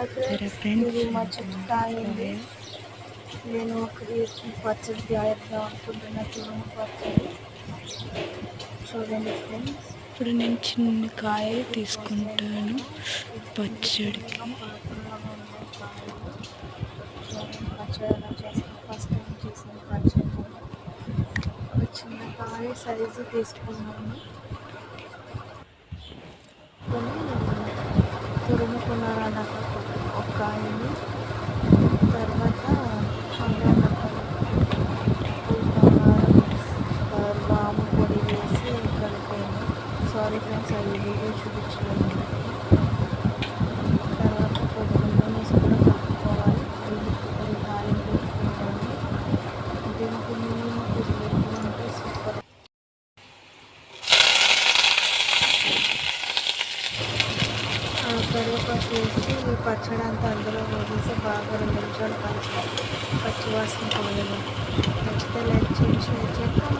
అయితే ఇది మా చెట్టు కాయింది నేను ఒక పచ్చడి తయారుగా అనుకుంటున్నా తురుము పచ్చడి. చూడండి ఫ్రెండ్స్ ఇప్పుడు నేను చిన్న కాయ తీసుకుంటాను పచ్చడికి. ఫస్ట్ టైం చేసిన పచ్చడి. ఒక చిన్న కాయ సైజు తీసుకున్నాను. కొని తురుముకున్నాను అన్నమాట. కాయలు తర్వాత బాము పొడి వేసి కలిపాను. సారీ ఫ్రెండ్స్ అది వీడియో చూపించలేదు కరివేపాకు వేసి ఈ పచ్చడి అంతా అందులో వేసేసి బాగా రెండు నిమిషాలు కలిసి పచ్చివాసన పోయేది నచ్చితే లైక్ చేయండి షేర్ చేయండి